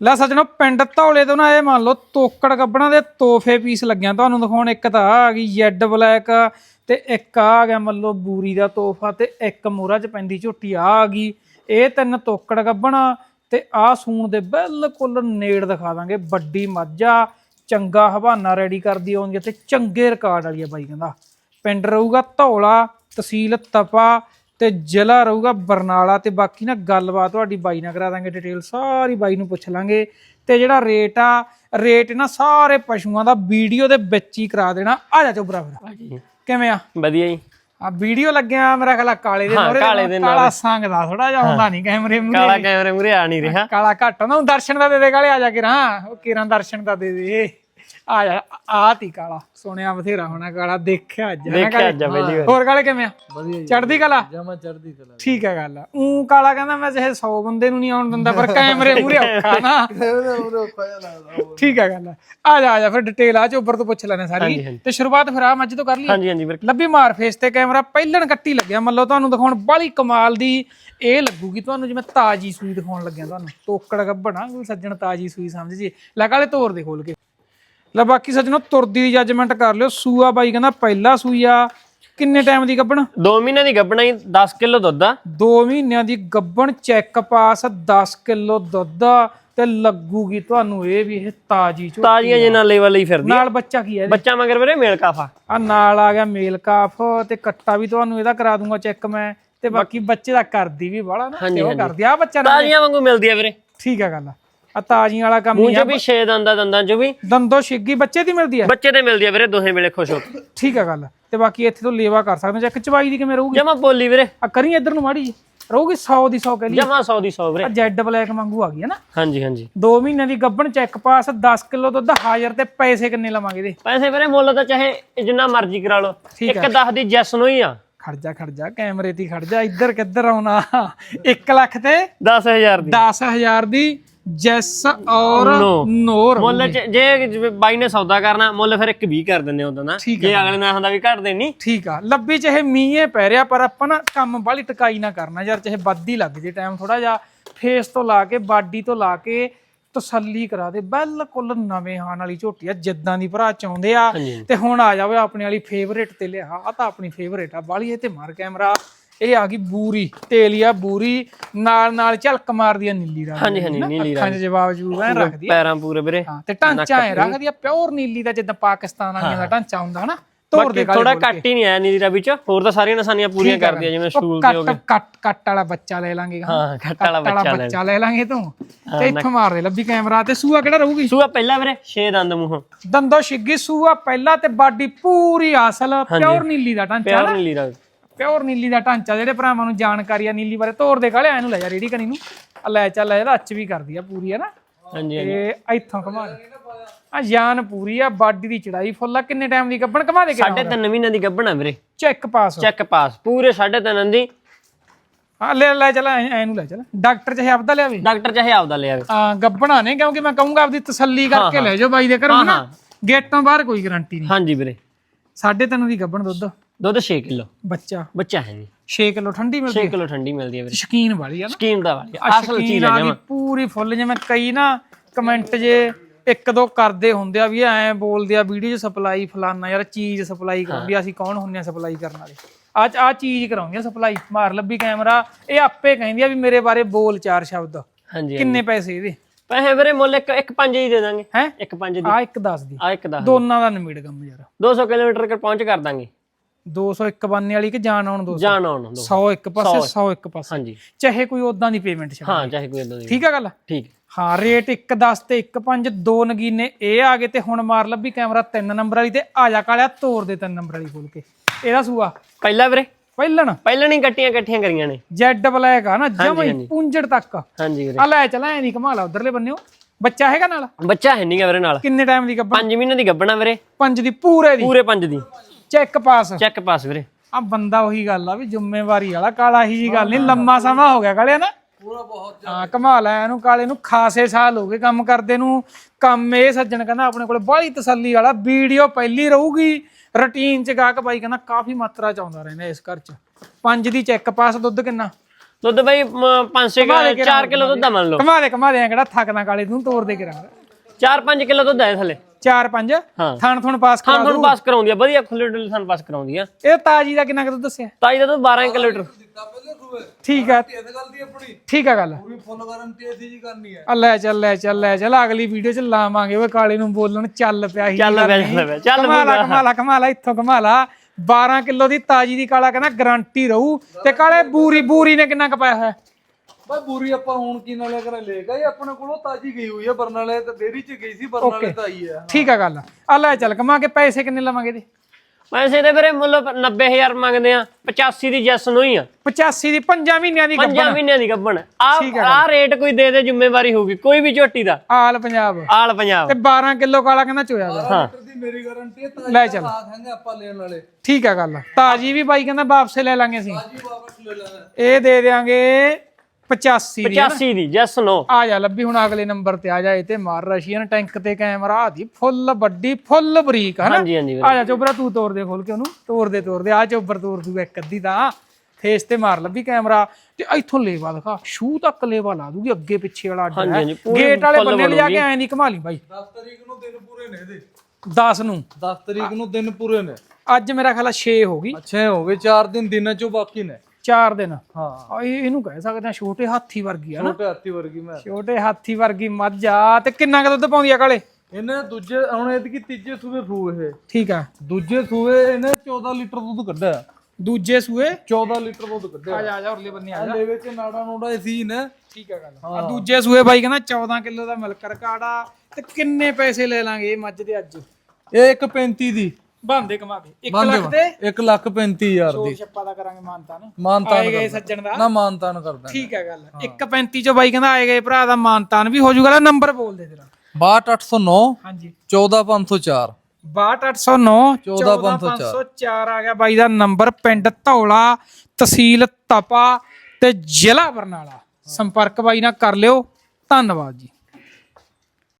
ਲੈ ਸੱਜਣੋ, ਪਿੰਡ ਧੌਲੇ ਤੋਂ ਨਾ ਇਹ ਮੰਨ ਲਓ ਤੋਕੜ ਗੱਬਣਾ ਦੇ ਤੋਹਫੇ ਪੀਸ ਲੱਗਿਆ। ਤੁਹਾਨੂੰ ਦਿਖਾਉਣ ਇੱਕ ਤਾਂ ਆਹ ਆ ਗਈ ਜੈਡ ਬਲੈਕ ਤੇ ਇੱਕ ਆ ਗਿਆ ਮੰਨ ਲਓ ਬੂਰੀ ਦਾ ਤੋਹਫਾ ਤੇ ਇੱਕ ਮੋਹਰਾ ਚ ਪੈਂਦੀ ਝੋਟੀ। ਆ ਆ ਗਈ, ਇਹ ਤਿੰਨ ਤੋਕੜ ਗੱਬਣਾ ਤੇ ਆ ਸੂਣ ਦੇ ਬਿਲਕੁਲ ਨੇੜ ਦਿਖਾ ਦਾਂਗੇ। ਵੱਡੀ ਮੱਝਾ, ਚੰਗਾ ਹਵਾਨਾ ਰੈਡੀ ਕਰਦੀ ਆਉਂਦੀ ਤੇ ਚੰਗੇ ਰਿਕਾਰਡ ਵਾਲੀ ਆ ਬਾਈ ਕਹਿੰਦਾ। ਪਿੰਡ ਰਹੂਗਾ ਧੌਲਾ, ਤਹਿਸੀਲ ਤਪਾ ਤੇ ਜ਼ਿਲ੍ਹਾ ਰਹੂਗਾ ਬਰਨਾਲਾ ਤੇ ਬਾਕੀ ਨਾ ਗੱਲਬਾਤ ਤੁਹਾਡੀ ਬਾਈ ਨਾਲ ਕਰਾ ਦਾਂਗੇ ਡਿਟੇਲ ਸਾਰੀ ਬਾਈ ਨੂੰ ਪੁੱਛ ਲਾਂਗੇ। ਤੇ ਜਿਹੜਾ ਰੇਟ ਆ ਰੇਟ ਨਾ ਸਾਰੇ ਪਸ਼ੂਆਂ ਦਾ ਵੀਡੀਓ ਦੇ ਵਿੱਚ ਹੀ ਕਰਾ ਦੇਣਾ। ਆ ਜਾ ਚੋਬਰਾ ਫਿਰ ਕਿਵੇਂ ਆ? ਵਧੀਆ ਜੀ। ਆ ਵੀਡੀਓ ਲੱਗਿਆ ਮੇਰਾ ਖਲਾ ਕਾਲੇ ਦੇ ਮੋਰੇ ਕਾਲੇ ਦੇ ਕਾਲਾ ਸੰਗ ਦਾ ਥੋੜਾ ਜਿਹਾ ਹੁੰਦਾ ਨਹੀਂ ਕੈਮਰੇ ਮੂਰੇ ਕਾਲਾ ਕੈਮਰੇ ਮੂਰੇ ਆ ਨਹੀਂ ਰਿਹਾ। ਕਾਲਾ ਘੱਟ ਹੁੰਦਾ ਦਰਸ਼ਨ ਦਾ ਦੇ ਦੇ ਕਾਲੇ ਆ ਜਾ ਕੇ ਰਾਂ ਉਹ ਕਿਰਾਂ ਦਰਸ਼ਨ ਦਾ ਦੇ ਦੇ। ਆ ਜਾ ਆ ਤੀ ਕਾਲਾ। ਸੋਹਣਿਆ ਬਥੇਰਾ ਹੋਣਾ ਕਾਲਾ ਦੇਖਿਆ ਅੱਜ। ਹੈਂ ਦੇਖਿਆ ਕਾਲੇ? ਅੱਜ ਪਹਿਲੀ ਵਾਰ ਹੋਰ ਕਾਲੇ ਕਿਵੇਂ ਆ? ਵਧੀਆ ਚੜਦੀ ਕਲਾ? ਜਮਾ ਚੜਦੀ ਕਲਾ। ਠੀਕ ਹੈ ਗੱਲ ਉਹ ਕਾਲਾ ਕਹਿੰਦਾ ਮੈਂ ਚਾਹੇ 100 ਬੰਦੇ ਨੂੰ ਨਹੀਂ ਆਉਣ ਦਿੰਦਾ ਪਰ ਕੈਮਰੇ ਮੂਰੇ ਔਖਾ ਨਾ। ਲੱਗਦਾ। ਠੀਕ ਹੈ ਗੱਲ ਆ। ਜਾ ਆ ਜਾ ਫਿਰ ਡਿਟੇਲ ਆ ਚੋਬਰ ਤੋਂ ਪੁੱਛ ਲੈਣੇ ਸਾਰੀ। ਤੇ ਸ਼ੁਰੂਆਤ ਫਿਰ ਆ ਮੱਝ ਤੋਂ ਕਰ ਲਈ ਹਾਂਜੀ ਹਾਂਜੀ ਵੀਰੇ ਲੱਭੀ ਮਾਰ ਫੇਸ ਤੇ ਕੈਮਰਾ ਪਹਿਲਣ ਕੱਟੀ ਲੱਗਿਆ ਮੰਨ ਲਓ ਤੁਹਾਨੂੰ ਦਿਖਾਉਣ। ਬਾਲੀ ਕਮਾਲ ਦੀ ਇਹ ਲੱਗੂਗੀ ਤੁਹਾਨੂੰ ਜਿਵੇਂ ਤਾਜੀ ਸੂਈ ਦਿਖਾਉਣ ਲੱਗਿਆ ਤੁਹਾਨੂੰ। ਤੋਕੜ ਗੱਭਣਾ ਕੋਈ ਸੱਜਣ ਤਾਜੀ ਸੂਈ ਸਮਝ ਜੀ। ਲੈ ਕਾਲੇ ਤੋਰ ਦੇ ਖੋਲ ਕੇ। ਲੈ ਬਾਕੀ ਸੱਜਣੋ ਤੁਰਦੀ ਦੀ ਜੱਜਮੈਂਟ ਕਰ ਲਿਓ। ਸੂਆ ਬਾਈ ਕਹਿੰਦਾ ਪਹਿਲਾ ਸੂਈ ਆ ਕਿੰਨੇ ਟਾਈਮ ਦੀ ਗੱਭਣ 2 ਮਹੀਨੇ ਦੀ ਗੱਬਣਾ ਹੀ 10 ਕਿਲੋ ਦੁੱਧ ਆ। 2 ਮਹੀਨਿਆਂ ਦੀ ਗੱਭਣ ਚੈੱਕ ਪਾਸ 10 ਕਿਲੋ ਦੁੱਧ ਆ। ਤੇ ਲੱਗੂਗੀ ਤੁਹਾਨੂੰ ਇਹ ਵੀ ਇਹ ਤਾਜੀ ਝੋ ਤਾਜ਼ੀਆਂ ਜੇ ਨਾਲ। ਲੈਵਲ ਹੀ ਫਿਰਦੀ ਨਾਲ ਬੱਚਾ ਕੀ ਹੈ? ਬੱਚਾ ਮਗਰ ਵੀਰੇ ਮੇਲ ਕਾਫਾ ਆ। ਨਾਲ ਆ ਗਿਆ ਮੇਲ ਕਾਫ ਤੇ ਕੱਟਾ ਵੀ ਤੁਹਾਨੂੰ ਇਹਦਾ ਕਰਾ ਦੂੰਗਾ ਚੈੱਕ ਮੈਂ। ਤੇ ਬਾਕੀ ਬੱਚੇ ਦਾ ਕਰਦੀ ਵੀ ਬਾਲਾ ਨਾ ਤੇ ਉਹ ਕਰਦੀ ਆ। ਬੱਚਾ ਤਾਜ਼ੀਆਂ ਵਾਂਗੂ ਮਿਲਦੀ ਆ ਵੀਰੇ। ਠੀਕ ਆ ਗੱਲ ਆ ਤਾਜੀਆਂ ਵਾਲਾ ਕੰਮ ਮੂੰਹ ਨਹੀਂ 'ਚ ਆ। ਵੀ ਛੇ ਦੰਦਾਂ ਦੰਦਾਂ 'ਚ ਵੀ। ਦੰਦੋ ਛਿੱਗੀ ਬੱਚੇ ਦੀ ਮਿਲਦੀ ਆ? ਬੱਚੇ ਤੇ ਮਿਲਦੀ ਆ ਵੀਰੇ ਦੋਹੇ ਵੇਲੇ ਖੁਸ਼ ਹੋ ਕੇ। ਠੀਕ ਆ ਗੱਲ। ਤੇ ਬਾਕੀ ਇੱਥੇ ਤੋਂ ਲੇਵਾ ਕਰ ਸਕਦੇ ਚੈੱਕ ਚਵਾਈ ਦੀ ਕਿਵੇਂ ਰਹੂਗੀ? ਜਮਾ ਬੋਲੀ ਵੀਰੇ। ਆ ਕਰੀ ਇੱਧਰ ਨੂੰ ਮਾੜੀ ਜੀ ਰਹੂਗੀ 100 ਦੀ 100 ਕਹਿ ਲਈ ਜਮਾ 100 ਦੀ 100 ਵੀਰੇ। ਆ ਜੈਡ ਬਲੈਕ ਵਾਂਗੂ ਆ ਗਈ ਹੈ ਨਾ? ਹਾਂਜੀ ਹਾਂਜੀ। 2 ਮਹੀਨਿਆਂ ਦੀ ਗੱਭਣ ਚੈੱਕ ਪਾਸ 10 ਕਿਲੋ ਦੁੱਧ ਹਾਜ਼ਰ ਤੇ ਪੈਸੇ ਕਿੰਨੇ ਲਵਾਂਗੇ ਇਹਦੇ? ਪੈਸੇ ਵੀਰੇ ਮੁੱਲ ਤਾਂ ਚਾਹੇ ਜਿੰਨਾ ਮਰਜ਼ੀ ਕਰਾ ਲਓ। ਠੀਕ ਇੱਕ 10 ਦੀ ਜੈਸ ਨੂੰ ਹੀ ਆ। ਖੜ ਜਾ ਖੜ ਜਾ ਕੈਮਰੇ ਤੇ ਹੀ ਖੜ ਜਾ ਇੱਧਰ ਕਿੱਧਰ ਆਉਣਾ? 1 ਲੱਖ ਤੇ 10000 ਦੀ। 10000 ਦੀ। ਜੈਸ ਔਰ No. ਨੋਰ। ਮੁੱਲ 'ਚ ਜੇ ਜਿਵੇਂ ਬਾਈ ਨੇ ਸੌਦਾ ਕਰਨਾ ਮੁੱਲ ਫਿਰ ਇੱਕ 20 ਕਰ ਦਿੰਦੇ ਉਦੋਂ ਨਾ ਠੀਕ ਜੇ ਅਗਲੇ ਨਾਲ ਹੁੰਦਾ ਵੀ ਘੱਟ ਦੇਣੀ। ਠੀਕ ਆ। ਲੱਭੀ ਚਾਹੇ ਮੀਂਹੇ ਪੈ ਰਿਹਾ ਪਰ ਆਪਾਂ ਨਾ ਕੰਮ ਬਾਲੀ ਟਕਾਈ ਨਾ ਕਰਨਾ। ਯਾਰ ਚਾਹੇ ਵੱਧ ਹੀ ਲੱਗ ਜੇ ਟਾਈਮ ਥੋੜਾ ਜਿਹਾ ਫੇਸ ਤੋਂ ਲਾ ਕੇ ਬਾਡੀ ਤੋਂ ਲਾ ਕੇ ਤਸੱਲੀ ਕਰਾ ਦੇ। ਬਿਲਕੁਲ ਨਵੇਂ ਹਾਨ ਵਾਲੀ ਝੋਟੀ ਆ ਜਿੱਦਾਂ ਦੀ ਭਰਾ ਚਾਹੁੰਦੇ ਆ। ਹਾਂਜੀ। ਤੇ ਹੁਣ ਆ ਜਾਵੇ ਆਪਣੇ ਵਾਲੀ ਫੇਵਰੇਟ ਤੇ ਲਿਆ। ਆ ਤਾਂ ਆਪਣੀ ਫੇਵਰੇਟ ਆ। ਬਾਲੀ ਇਹ ਤੇ ਮਾਰ ਕੈਮਰਾ ਇਹ ਆ ਗਈ ਬੂਰੀ ਤੇਲੀਆ ਬੂਰੀ ਨਾਲ ਨਾਲ ਝਲਕ ਮਾਰਦੀ ਆ ਨੀਲੀ ਰੰਗ ਹਾਂਜੀ ਹਾਂਜੀ ਨੀਲੀ ਅੱਖਾਂ 'ਚ ਜਵਾਬ ਜੂਬ ਐ ਰੱਖਦੀ ਆ। ਪੈਰਾਂ ਪੂਰੇ ਵੀਰੇ। ਹਾਂ ਤੇ ਢਾਂਚਾ ਐ ਰੱਖਦੀ ਆ ਪਿਓਰ ਨੀਲੀ ਦਾ ਜਿੱਦਾਂ ਪਾਕਿਸਤਾਨ ਵਾਲੀਆਂ ਦਾ ਢਾਂਚਾ ਹੁੰਦਾ ਹਨਾ ਤੋੜ ਦੇ ਥੋੜਾ ਘੱਟ ਹੀ ਨਹੀਂ ਆਇਆ ਨੀਲੀ ਦਾ ਵਿੱਚ ਹੋਰ ਤਾਂ ਸਾਰੀਆਂ ਨਿਸ਼ਾਨੀਆਂ ਪੂਰੀਆਂ ਕਰਦੀ ਆ ਜਿਵੇਂ ਸਟੂਲ ਤੇ ਹੋ ਕੱਟ ਕੱਟ ਕੱਟ ਵਾਲਾ ਬੱਚਾ ਲੈ ਲਾਂਗੇ ਹਾਂ ਕੱਟ ਵਾਲਾ ਬੱਚਾ ਲੈ ਬੱਚਾ ਲੈ। ਲਾਂਗੇ ਤੂੰ। ਤੇ ਇੱਥੋਂ ਮਾਰ ਦੇ ਲੱਭੀ ਕੈਮਰਾ ਤੇ ਸੂਆ ਕਿਹੜਾ ਰਹੂਗੀ? ਸੂਆ ਪਹਿਲਾਂ ਵੀਰੇ 6 ਦੰਦ ਮੂੰਹੋਂ। ਦੰਦੋ ਛਿੱਗੀ ਸੂਆ ਪਹਿਲਾ ਤੇ ਬਾਡੀ ਪੂਰੀ ਅਸਲ ਪਿਓਰ ਨੀਲੀ ਦਾ ਢਾਂਚਾ ਪਿਆਰ ਨੀਲੀ ਦਾ ਪਿਓਰ ਨੀਲੀ ਦਾ ਢਾਂਚਾ ਜਿਹੜੇ ਭਰਾਵਾਂ ਨੂੰ ਜਾਣਕਾਰੀ ਆ ਨੀਲੀ ਬਾਰੇ ਤੋਰ ਦੇ ਕਾਲੇ ਐ ਨੂੰ ਲੈ ਜਾ ਰੇੜੀ ਕਨੀ ਨੂੰ। ਆ ਲੈ ਚੱਲ ਇਹਦਾ ਅੱਚ ਵੀ ਕਰਦੀ ਆ ਪੂਰੀ ਹੈ ਨਾ ਹਾਂਜੀ ਹਾਂਜੀ। ਤੇ ਇੱਥੋਂ ਘਮਾ ਆ ਜਾਨ ਪੂਰੀ ਆ ਬਾਡੀ ਦੀ ਚੜਾਈ ਫੁੱਲ ਆ ਕਿੰਨੇ ਟਾਈਮ ਦੀ ਗੱਬਣ ਘਮਾ ਦੇ ਕੇ ਸਾਢੇ ਤਿੰਨ ਮਹੀਨਿਆਂ ਦੀ ਗੱਭਣਾ ਵੀਰੇ। ਚੈੱਕ ਪਾਸ। ਚੈੱਕ ਪਾਸ ਪੂਰੇ ਸਾਢੇ ਤਿੰਨ ਦੀ। ਹਾਂ ਲੈ ਲੈ ਚੱਲ ਐ ਨੂੰ ਲੈ ਚੱਲ। ਡਾਕਟਰ ਚਾਹੇ ਆਪਦਾ ਲਿਆਵੇ। ਡਾਕਟਰ ਚਾਹੇ ਆਪਦਾ ਲੈ ਆਵੇ ਆ ਗੱਬਣਾ ਨੇ ਕਿਉਂਕਿ ਮੈਂ ਕਹੂੰਗਾ ਆਪਦੀ ਤਸੱਲੀ ਕਰਕੇ ਲੈ ਜਾਓ ਬਾਈ ਦੇ ਘਰੋਂ ਨਾ ਗੇਟੋਂ ਬਾਹਰ ਕੋਈ ਗਾਰੰਟੀ ਨਹੀਂ। ਹਾਂਜੀ ਵੀਰੇ। ਸਾਢੇ ਤਿੰਨ ਦੀ ਗੱਬਣ ਦੁੱਧ। ਦੁੱਧ 6 ਕਿਲੋ। ਬੱਚਾ। ਬੱਚਾ ਹੈ ਜੀ 6 ਕਿਲੋ ਠੰਡੀ ਮਿਲਦੀ 6 ਕਿਲੋ ਠੰਡੀ ਮਿਲਦੀ ਹੈ ਵੀਰੇ। ਸ਼ਕੀਨ ਵਾਲੀ ਆ ਨਾ। ਸਕੀਮ ਦਾ ਵਾਲੀ ਅਸਲ ਚੀਜ਼ ਹੈ ਜਮਾ ਪੂਰੀ ਫੁੱਲ ਜਿਵੇਂ ਕਈ ਨਾ ਕਮੈਂਟ ਜੇ ਇੱਕ ਦੋ ਕਰਦੇ ਹੁੰਦੇ ਆ ਵੀ ਐ ਬੋਲਦੇ ਆ ਵੀਡੀਓ 'ਚ ਸਪਲਾਈ ਫਲਾਨਾ ਯਾਰ ਚੀਜ਼ ਸਪਲਾਈ ਕਰਾਉਂਦੀ ਅਸੀਂ ਕੌਣ ਹੁੰਨੇ ਆ ਸਪਲਾਈ ਕਰਨ ਵਾਲੇ। ਆ ਆ ਚੀਜ਼ ਕਰਾਉਂਦੀ ਆ ਸਪਲਾਈ ਮਾਰ ਲੱਭੀ ਕੈਮਰਾ ਇਹ ਆਪੇ ਕਹਿੰਦੀ ਆ ਵੀ ਮੇਰੇ ਬਾਰੇ ਬੋਲ ਚਾਰ ਸ਼ਬਦ। ਹਾਂਜੀ ਕਿੰਨੇ ਪੈਸੇ ਇਹਦੇ? ਪੈਸੇ ਵੀਰੇ ਮੁੱਲ ਇੱਕ ਇੱਕ ਪੰਜ ਹੀ ਦੇ ਦਾਂਗੇ। ਹੈ? ਇੱਕ ਪੰਜ ਦੀ। ਆ ਇੱਕ ਦੱਸ ਦੀ। ਆ ਇੱਕ ਦਾ। ਦੋਨਾਂ ਦਾ ਨਿਮੇੜ ਕੰਮ ਯਾਰ। 200 ਕਿਲੋਮੀਟਰ ਕਰ ਪਹੁੰਚ ਕਰ ਦਾਂਗੇ। 201 ਬੰਨੇ ਵਾਲੀ ਕਿ ਜਾਣ ਆਉਣ 200 ਜਾਣ ਆਉਣ ਦੋ 100 ਇੱਕ ਪਾਸੇ 100 ਇੱਕ। ਪਾਸੇ। ਹਾਂਜੀ। ਚਾਹੇ ਕੋਈ ਉਦਾਂ ਦੀ ਪੇਮੈਂਟ ਛੱਡ ਹਾਂ ਚਾਹੇ ਕੋਈ ਇਦਾਂ ਦੀ ਠੀਕ ਆ ਗੱਲ? ਠੀਕ। ਹੈ। ਹਾਂ ਰੇਟ 1 10 ਤੇ 1 5 ਦੋ ਨਗੀਨੇ ਇਹ ਆ ਗਏ ਤੇ ਹੁਣ ਮਾਰ ਲੱਭੀ ਕੈਮਰਾ 3 ਨੰਬਰ ਵਾਲੀ ਤੇ ਆ ਜਾ ਕਾਲਿਆ ਤੋੜ ਦੇ 3 ਨੰਬਰ ਵਾਲੀ ਖੋਲ ਕੇ। ਇਹਦਾ ਸੂਆ। ਪਹਿਲਾਂ ਵੀਰੇ? ਪਹਿਲਣ। ਪਹਿਲਾਂ ਨਹੀਂ ਕੱਟੀਆਂ ਇਕੱਠੀਆਂ ਕਰੀਆਂ ਨੇ। ਜੈਡ ਬਲੈਕ ਆ ਨਾ ਜਮਾ ਹੀ ਪੁੰਜੜ ਤੱਕ। ਹਾਂਜੀ ਵੀਰੇ। ਆ ਲੈ ਚਲਾ ਐ ਨਹੀਂ ਕਮਾ ਲਾ ਉਧਰਲੇ ਬੰਨਿਓ। ਬੱਚਾ ਹੈਗਾ ਨਾਲ? ਬੱਚਾ ਹੈ ਨਹੀਂਗਾ ਵੀਰੇ ਨਾਲ। ਕਿੰਨੇ ਟਾਈਮ ਦੀ ਗੱਬਾ 5 ਮਹੀਨੇ ਦੀ ਗੱਬਣਾ ਵੀਰੇ। ਪੰਜ ਦੀ ਪੂਰੇ ਦੀ। ਪੂਰੇ 5 ਦੀ। ਚੈੱਕ ਪਾਸ ਚੈੱਕ ਪਾਸ ਵੀਰੇ। ਆ ਬੰਦਾ ਉਹੀ ਗੱਲ ਆ ਵੀ ਜ਼ਿੰਮੇਵਾਰੀ ਵਾਲਾ ਕਾਲਾ ਹੀ ਜੀ ਗੱਲ ਨਹੀਂ ਲੰਮਾ ਸਮਾਂ ਹੋ ਗਿਆ ਕਾਲਿਆ ਨਾ। ਪੂਰਾ ਬਹੁਤ ਹਾਂ ਕਮਾਲ ਆ ਇਹਨੂੰ ਕਾਲੇ ਨੂੰ ਖਾਸੇ ਸਾਲ ਹੋ ਗਏ ਕੰਮ ਕਰਦੇ ਨੂੰ। ਕੰਮ ਇਹ ਸੱਜਣ ਕਹਿੰਦਾ ਆਪਣੇ ਕੋਲ ਬੜੀ ਤਸੱਲੀ ਵਾਲਾ ਵੀਡੀਓ ਪਹਿਲੀ ਰਹੂਗੀ। ਰੁਟੀਨ ਚ ਗਾਹਕ ਬਾਈ ਕਹਿੰਦਾ ਕਾਫੀ ਮਾਤਰਾ ਚ ਆਉਂਦਾ ਰਹਿੰਦਾ ਇਸ ਘਰ ਚ। ਪੰਜ ਦੀ ਚੈੱਕ ਪਾਸ ਦੁੱਧ ਕਿੰਨਾ? ਦੁੱਧ ਬਈ 5-6 ਕਮਾ ਦੇ ਕੇ 4 ਕਿਲੋ ਦੁੱਧ ਮੰਨ ਲਓ। ਕਮਾ ਦੇ ਕਮਾ ਦੇ ਕਿਹੜਾ ਥੱਕਦਾ ਕਾਲੇ ਤੂੰ ਤੋੜ ਦੇ ਕੇ ਰੰਗ 4-5 ਕਿਲੋ ਦੁੱਧ ਹੈ ਥੱਲੇ। 4 5 ਹਾਂ। ਥਣ ਥਣ ਪਾਸ ਕਰਾ ਤੁਹਾਨੂੰ ਪਾਸ ਕਰਾਉਂਦੀ ਆ ਵਧੀਆ ਖੁੱਲੇ ਡੁੱਲੇ ਸਾਨੂੰ ਪਾਸ ਕਰਾਉਂਦੀ ਆ। ਇਹ ਤਾਜੀ ਦਾ ਕਿੰਨਾ ਕੁ ਦੁੱਧ ਦੱਸਿਆ? ਤਾਈ ਦਾ ਦੁੱਧ 12 ਕਿਲੋ ਲੀਟਰ ਦਿੱਤਾ ਪਹਿਲੇ ਸੂਏ ਠੀਕ ਆ। ਇਹ ਤਾਂ ਗੱਲ ਦੀ ਆਪਣੀ ਠੀਕ ਆ ਗੱਲ। ਪੂਰੀ ਫੁੱਲ ਗਾਰੰਟੀ ਅਸੀਂ ਜੀ ਕਰਨੀ ਹੈ ਆ ਲੈ ਚੱਲ ਲੈ ਚੱਲ ਲੈ ਚੱਲ ਅਗਲੀ ਵੀਡੀਓ ਚ ਲਾਵਾਂਗੇ। ਓਏ ਕਾਲੇ ਨੂੰ ਬੋਲਣ ਚੱਲ ਪਿਆ ਹੀ ਚੱਲ ਪਿਆ ਚੱਲ ਪਿਆ। ਚੱਲ ਕਮਾਲਾ ਕਮਾਲਾ ਕਮਾਲਾ ਇੱਥੋਂ ਕਮਾਲਾ 12 ਕਿਲੋ ਦੀ ਤਾਜੀ ਦੀ ਕਾਲਾ ਕਹਿੰਦਾ ਗਾਰੰਟੀ ਰਹੂ। ਤੇ ਕਾਲੇ ਬੂਰੀ ਬੂਰੀ ਨੇ ਕਿੰਨਾ ਕਪਾਇਆ ਹੋਇਆ? ਬਈ ਬੂਰੀ ਆਪਾਂ ਹੁਣ ਕੀ ਨਾਲੇ ਕਰੇ ਲੈ ਗਏ ਆਪਣੇ ਕੋਲੋਂ ਤਾਜੀ ਗਈ ਹੋਈ ਹੈ ਬਰਨਾਲੇ ਤੇ ਡੇਰੀ ਚ ਗਈ ਸੀ ਬਰਨਾਲੇ ਤਾਂ ਆਈ ਹੈ ਠੀਕ ਆ ਗੱਲ। ਆ ਲੈ ਚੱਲ ਕਮਾ ਕੇ ਪੈਸੇ ਕਿੰਨੇ ਲਵਾਂਗੇ ਦੇ ਵੈਸੇ ਤੇ ਵੀਰੇ ਮੁੱਲ 90000 ਮੰਗਦੇ ਆ 85 ਦੀ ਜੈਸ ਨੂੰ ਹੀ ਆ। 85 ਦੀ 5 ਮਹੀਨਿਆਂ ਦੀ ਗੱਬਣ। ਮਹੀਨਿਆਂ ਦੀ ਗੱਭਣ ਆ ਆ ਰੇਟ ਕੋਈ ਦੇ ਦੇ ਜ਼ਿੰਮੇਵਾਰੀ ਹੋਊਗੀ ਕੋਈ ਵੀ ਝੋਟੀ ਦਾ। ਆਲ ਪੰਜਾਬ। ਆਲ ਪੰਜਾਬ। ਤੇ 12 ਕਿਲੋ ਕਾਲਾ ਕਹਿੰਦਾ ਚੋਇਆ ਗਾ ਹਾਂ। ਦੀ ਮੇਰੀ ਗਾਰੰਟੀ ਹੈ ਤਾਜੀ ਲੈ ਚੱਲ। ਆ ਖਾਂਗੇ ਆਪਾਂ ਲੈਣ ਵਾਲੇ। ਠੀਕ ਆ ਗੱਲ। ਤਾਜੀ ਵੀ ਬਾਈ ਕਹਿੰਦਾ ਵਾਪਸ ਲੈ ਲਾਂਗੇ ਅਸੀਂ। ਤਾਜੀ ਵਾਪਸ ਲੈ ਲੈਣਾ ਇਹ ਦੇ ਦੇਾਂਗੇ 85 ਦੀ 85 ਦੀ ਜੈਸ ਨੋ ਆ ਜਾ ਲੱਭੀ ਹੁਣ ਅਗਲੇ ਨੰਬਰ ਤੇ ਆ ਜਾ ਇਹ ਤੇ ਮਾਰ ਰਸ਼ੀਅਨ ਟੈਂਕ ਤੇ ਕੈਮਰਾ ਦੀ ਫੁੱਲ ਵੱਡੀ ਫੁੱਲ ਬਰੀਕ ਹਨਾ? ਹਾਂਜੀ ਹਾਂਜੀ ਵੀਰੇ ਆ ਜਾ ਚੋਬਰਾ ਤੂੰ ਤੋੜ ਦੇ ਖੋਲ ਕੇ ਉਹਨੂੰ ਤੋੜ ਦੇ ਤੋੜ ਦੇ ਆ ਚੋਬਰ ਤੋੜ ਦੂ ਇੱਕ ਅੱਧੀ ਤਾਂ। ਫੇਸ ਤੇ ਮਾਰ ਲੱਭੀ ਕੈਮਰਾ ਤੇ ਇੱਥੋਂ ਲੇਵਾ ਦਿਖਾ ਸ਼ੂ ਤੱਕ ਲੇਵਾ ਲਾ ਦੂਗੀ ਅੱਗੇ ਪਿੱਛੇ ਵਾਲਾ ਅੱਡ ਗੇਟ ਵਾਲੇ ਬੰਨੇ ਲਿਜਾ ਕੇ ਐ ਨਹੀਂ ਘਮਾ ਲਈ ਬਾਈ। 10 ਤਰੀਕ ਨੂੰ ਦਿਨ ਪੂਰੇ ਨੇ ਇਹਦੇ। 10 ਨੂੰ। 10 ਤਰੀਕ ਨੂੰ ਦਿਨ ਪੂਰੇ ਨੇ। ਅੱਜ ਮੇਰਾ ਖਿਆਲ 6 ਹੋ ਗਈ। ਅੱਛੇ ਹੋ ਗਏ 4 ਦਿਨ ਦਿਨਾਂ ਚੋਂ ਬਾਕੀ ਨੇ। 4 ਦਿਨ। ਹਾਂ। ਆ ਇਹ ਇਹਨੂੰ ਕਹਿ ਸਕਦੇ ਆ ਛੋਟੇ ਹਾਥੀ ਵਰਗੀ ਆ ਨਾ। ਛੋਟੇ ਹਾਥੀ ਵਰਗੀ ਮੈਂ। ਛੋਟੇ ਹਾਥੀ ਵਰਗੀ ਮੱਝ ਆ ਤੇ ਕਿੰਨਾ ਕੁ ਦੁੱਧ ਪਾਉਂਦੀ ਆ ਕਾਲੇ? ਇਹਨੇ ਦੂਜੇ ਹੁਣ ਇਹਦੀ ਤੀਜੇ ਸੂਏ ਸੂ ਇਹ। ਠੀਕ ਆ। ਦੂਜੇ ਸੂਏ ਇਹਨੇ 14 ਲੀਟਰ ਦੁੱਧ ਕੱਢਿਆ। ਦੂਜੇ ਸੂਏ? 14 ਲੀਟਰ ਦੁੱਧ ਕੱਢਿਆ। ਆ ਜਾ ਆ ਜਾ ਉਰਲੇ ਬੰਨੇ ਆ ਜਾ। ਲੈ ਵਿੱਚ ਨਾੜਾ ਨੂੜਾ ਸੀ ਨੇ ਠੀਕ ਆ ਗੱਲ। ਆ ਦੂਜੇ ਸੂਏ ਬਾਈ ਕਹਿੰਦਾ 14 ਕਿਲੋ ਦਾ ਮਿਲਕ ਰਿਕਾਰਡ ਆ ਤੇ ਕਿੰਨੇ ਪੈਸੇ ਲੈ ਲਾਂਗੇ ਇਹ ਮੱਝ ਦੇ ਅੱਜ? ਇਹ 1.35 ਦੀ। ਬੰਦੇ ਕਮਾ ਕੇ 1 ਲੱਖ ਦੇ 1 ਲੱਖ 35 ਹਜ਼ਾਰ ਦੀ। ਛੱਪਾ ਦਾ ਕਰਾਂਗੇ ਮਾਨਤਾ ਨਾ ਮਾਨਤਾਨ ਆਏ ਗਏ ਸੱਜਣ ਦਾ। ਨਾ ਮਾਨਤਾਨ ਕਰਦਾ ਠੀਕ ਆ ਗੱਲ। 1.35 ਚੋਂ ਬਾਈ ਕਹਿੰਦਾ ਆਏ ਗਏ ਭਰਾ ਦਾ ਮਾਨਤਾਨ ਵੀ ਹੋ ਜਾਊਗਾ ਨੰਬਰ ਬੋਲ ਦੇ ਤੇਰਾ 62809 ਹਾਂਜੀ। 14504 62809 14504 14504 ਆ ਗਿਆ ਬਾਈ ਦਾ ਨੰਬਰ। ਪਿੰਡ ਧੌਲਾ ਤਹਿਸੀਲ ਤਪਾ ਤੇ ਜ਼ਿਲ੍ਹਾ ਬਰਨਾਲਾ। ਸੰਪਰਕ ਬਾਈ ਨਾਲ ਕਰ ਲਿਓ। ਧੰਨਵਾਦ ਜੀ।